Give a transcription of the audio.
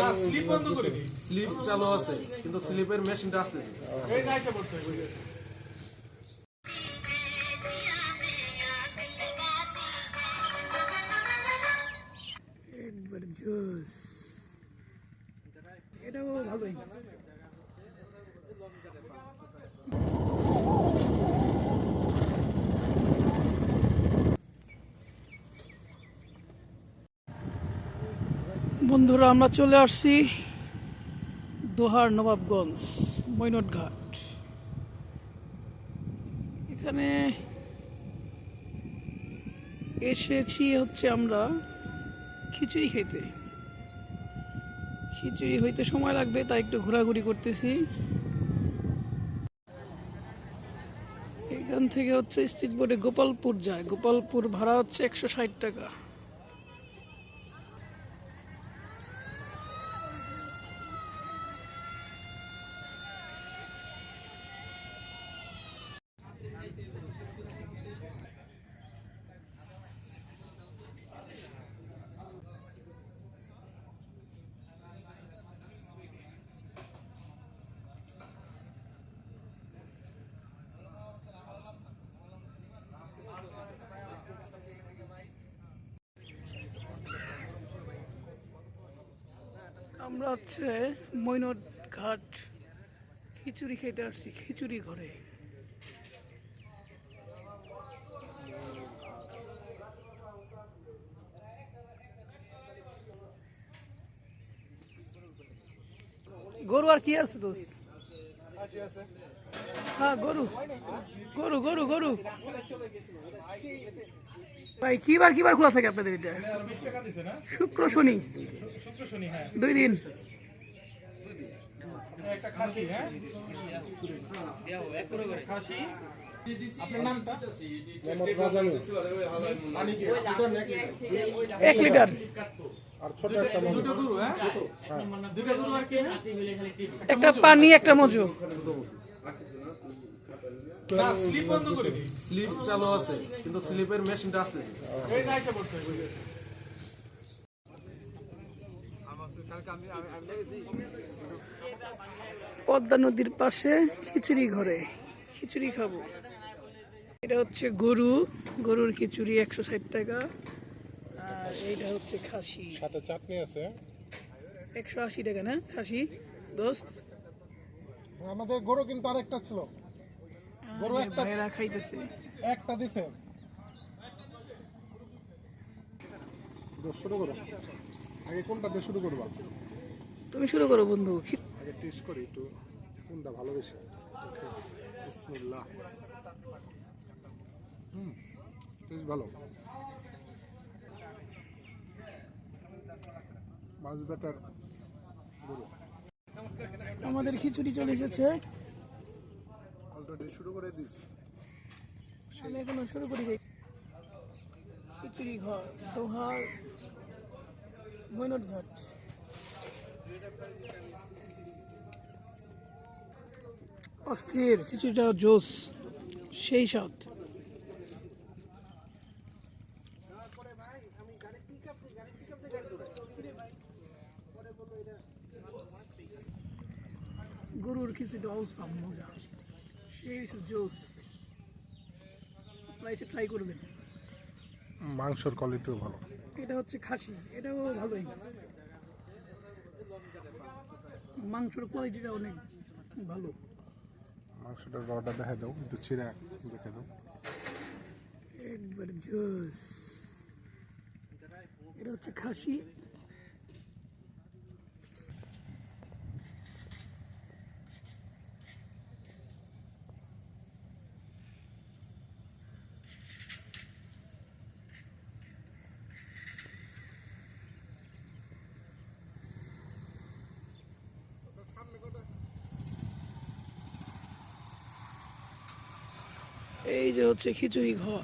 না স্লিপ বন্ধ করে স্লিপ চালু আছে কিন্তু স্লিপের মেশিনটা আসছে এই যে পড়ছে একবার জোস। এটাও ভালোই। বন্ধুরা, আমরা চলে আসছি দোহার নবাবগঞ্জ মৈনট ঘাট এখানে এসেছি হচ্ছে আমরা খিচুড়ি খেতে। খিচুড়ি হইতে সময় লাগবে, তাই একটু ঘোরাঘুরি করতেছি। এখান থেকে হচ্ছে স্পিড বোটে গোপালপুর যায়। গোপালপুর ভাড়া হচ্ছে একশো ষাট টাকা। আমরা হচ্ছে মৈনট ঘাট খিচুড়ি খেতে আসছি খিচুড়ি ঘরে। গরু আর কি আছে দোস্ত? হ্যাঁ গরু। গরু গরু গরু। ভাই কিবার কিবার খোলা থাকে আপনাদের এটা? শুক্র শনি। দুই দিন। এক একটা খাসি হ্যাঁ দুটো গরু হ্যাঁ? দুটো গরু আর কি একটা পানি একটা মজু স্লিপ বন্ধ করে স্লিপ চালু আছে কিন্তু স্লিপের মেশিনটা আসছে এই যে পড়ছে পদ্মা নদীর পাশে খিচুড়ি ঘরে। খিচুড়ি খাব। এটা হচ্ছে গরু। গরুর খিচুড়ি একশো ষাট টাকা। আর এইটা হচ্ছে খাসি। সাথে চাটনি আছে। একশো আশি টাকা না? খাসি? দোস্ত? আমাদের গরু কিন্তু আরেকটা ছিল। গরু একটা- ভাইয়েরা খাইতেছে। একটা দিছে। তো শুরু করো। আগে কোনটা দিয়ে শুরু করবা? তুমি শুরু করো বন্ধু। আগে টেস্ট করি একটু কোনটা ভালো বেশি? বিসমিল্লাহ। হুম টেস্ট ভালো। মাছ ব্যাটার। আমাদের খিচুড়ি চলে এসেছে। অলরেডি শুরু করে দিস আমি এখনও শুরু করি। খিচুড়ি ঘর দোহার মৈনট ঘাট অস্থির খিচুড়িটা জোস সেই স্বাদ। গরুর খিচুড়িটা অসাম মজা। সেই জোস আপনারা এসে ট্রাই করবেন। মাংসর কোয়ালিটিও ভালো। এটা হচ্ছে খাসি। এটাও ভালোই। মাংসের কোয়ালিটিটা অনেক ভালো। মাংসটা রটা দেখা দাও একটু ছিঁড়া দেখে দাও। একবার জোস এটা হচ্ছে খাসি। এই যে হচ্ছে খিচুড়ি ঘর।